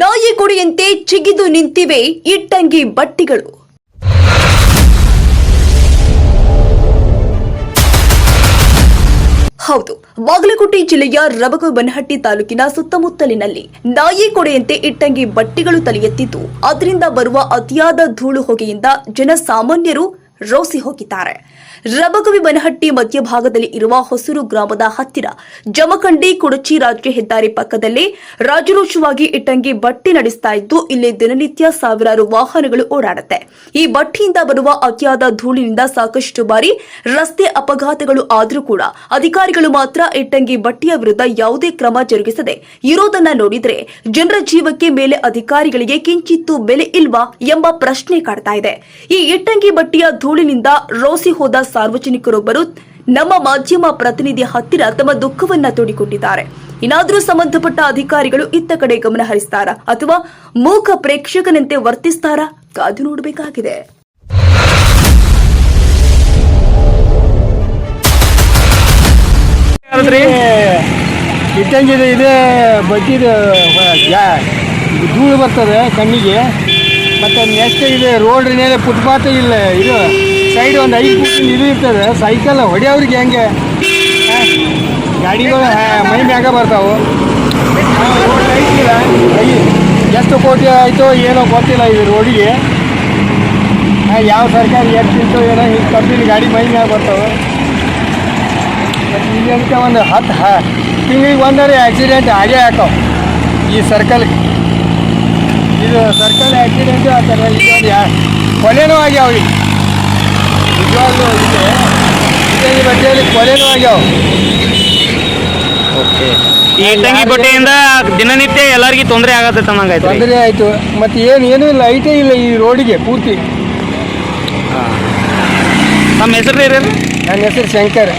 ನಾಯಿಗುಡಿಯಂತೆ ಚಿಗಿದು ನಿಂತಿವೆ ಇಟ್ಟಂಗಿ ಬಟ್ಟಿಗಳು. ಹೌದು, ಬಾಗಲಕೋಟೆ ಜಿಲ್ಲೆಯ ರಬಗಬನಹಟ್ಟಿ ತಾಲೂಕಿನ ಸುತ್ತಮುತ್ತಲಿನಲ್ಲಿ ನಾಯಿ ಕೊಡೆಯಂತೆ ಇಟ್ಟಂಗಿ ಬಟ್ಟಿಗಳು ತಲೆಯೆತ್ತಿದ್ದು, ಅದರಿಂದ ಬರುವ ಅತಿಯಾದ ಧೂಳು ಹೊಗೆಯಿಂದ ಜನಸಾಮಾನ್ಯರು ರೋಸಿ ಹೋಗಿದ್ದಾರೆ. ರಬಗವಿ ಬನಹಟ್ಟಿ ಮಧ್ಯಭಾಗದಲ್ಲಿ ಇರುವ ಹೊಸೂರು ಗ್ರಾಮದ ಹತ್ತಿರ ಜಮಖಂಡಿ ಕುಡಚಿ ರಾಜ್ಯ ಹೆದ್ದಾರಿ ಪಕ್ಕದಲ್ಲಿ ರಾಜರೋಷವಾಗಿ ಇಟ್ಟಂಗಿ ಬಟ್ಟಿ ನಡೆಸ್ತಾ ಇದ್ದು, ಇಲ್ಲಿ ದಿನನಿತ್ಯ ಸಾವಿರಾರು ವಾಹನಗಳು ಓಡಾಡುತ್ತೆ. ಈ ಬಟ್ಟಿಯಿಂದ ಬರುವ ಅತಿಯಾದ ಧೂಳಿನಿಂದ ಸಾಕಷ್ಟು ಬಾರಿ ರಸ್ತೆ ಅಪಘಾತಗಳು ಆದರೂ ಕೂಡ ಅಧಿಕಾರಿಗಳು ಮಾತ್ರ ಇಟ್ಟಂಗಿ ಬಟ್ಟಿಯ ವಿರುದ್ಧ ಯಾವುದೇ ಕ್ರಮ ಜರುಗಿಸದೆ ಇರೋದನ್ನ ನೋಡಿದ್ರೆ ಜನರ ಜೀವಕ್ಕೆ ಮೇಲೆ ಅಧಿಕಾರಿಗಳಿಗೆ ಕಿಂಚಿತ್ತು ಬೆಲೆ ಇಲ್ವಾ ಎಂಬ ಪ್ರಶ್ನೆ ಕಾಡ್ತಾ ಇದೆ. ಈ ಇಟ್ಟಂಗಿ ಬಟ್ಟಿಯ ಧೂಳಿನಿಂದ ರೋಸಿ ಹೋದ ಸಾರ್ವಜನಿಕರೊಬ್ಬರು ನಮ್ಮ ಮಾಧ್ಯಮ ಪ್ರತಿನಿಧಿ ಹತ್ತಿರ ತಮ್ಮ ದುಃಖವನ್ನ ತೋಡಿಕೊಂಡಿದ್ದಾರೆ ಇನ್ನಾದರೂ ಸಂಬಂಧಪಟ್ಟ ಅಧಿಕಾರಿಗಳು ಇತ್ತ ಕಡೆ ಗಮನ ಹರಿಸ್ತಾರಾ ಅಥವಾ ಮೂಕ ಪ್ರೇಕ್ಷಕನಂತೆ ವರ್ತಿಸ್ತಾರಾ? ಕಾದು ನೋಡಬೇಕಾಗಿದೆ. ಇಟ್ಟಂಗಿದೆ ಇದೆ ಧೂಳು ಬರ್ತದೆ ಕಣ್ಣಿಗೆ. ಮತ್ತು ನೆಕ್ಸ್ಟ್ ಇದೆ ರೋಡ್ ಮೇಲೆ ಫುಟ್ಪಾತ್ ಇಲ್ಲ. ಇದು ಸೈಡ್ ಒಂದು ಐದು ಫುಟ್ ಇದು ಇರ್ತದೆ. ಸೈಕಲ್ ಹೊಡೆಯವ್ರಿಗೆ ಹೆಂಗೆ? ಗಾಡಿಗಳು ಮೈ ಮ್ಯಾಗ ಬರ್ತಾವೆ. ರೋಡ್ ಲೈಟ್ ಇಲ್ಲ ಐ- ಎಷ್ಟು ಕೋಟಿ ಆಯಿತೋ ಏನೋ ಗೊತ್ತಿಲ್ಲ ಇದು ರೋಡಿಗೆ ಯಾವ ಸರ್ಕಾರ ಎಷ್ಟು ಇತ್ತು ಏನೋ ಹಿಂಗೆ ಕಂಪ್ನಿ ಗಾಡಿ ಮೈ ಮ್ಯಾಗ ಬರ್ತಾವೆ. ಇಲ್ಲಿ ಅದಕ್ಕೆ ಒಂದು ಹತ್ತು ಹಿಂಗೆ ಒಂದರೆ ಆಕ್ಸಿಡೆಂಟ್ ಆಗೇ ಹಾಕವು ಈ ಸರ್ಕಲ್ಗೆ ಇದು ಸರ್ಕಲ್ ಆಕ್ಸಿಡೆಂಟು ಆ ಥರ ಇದೊಂದು ಯಾ ಕೊಲೆನೂ ಆಗ್ಯಾವ ಈಗ ನಿಜವಾಗ್ಲೂ ಇದೆ. ಇಟಂಗಿ ಬಟ್ಟೆಯಲ್ಲಿ ಕೊಲೆನೂ ಆಗ್ಯಾವ. ಓಕೆ. ಈ ಇಟ್ಟಂಗಿ ಬಟ್ಟೆಯಿಂದ ದಿನನಿತ್ಯ ಎಲ್ಲರಿಗೂ ತೊಂದರೆ ಆಗತ್ತೆ ಅನ್ನಂಗಾಯ್ತು ತೊಂದರೆ ಆಯಿತು. ಮತ್ತು ಏನು ಏನೂ ಇಲ್ಲ. ಐಟೇ ಇಲ್ಲ ಈ ರೋಡಿಗೆ ಪೂರ್ತಿ. ನಮ್ಮ ಹೆಸರು ನನ್ನ ಹೆಸರು ಶಂಕರ್.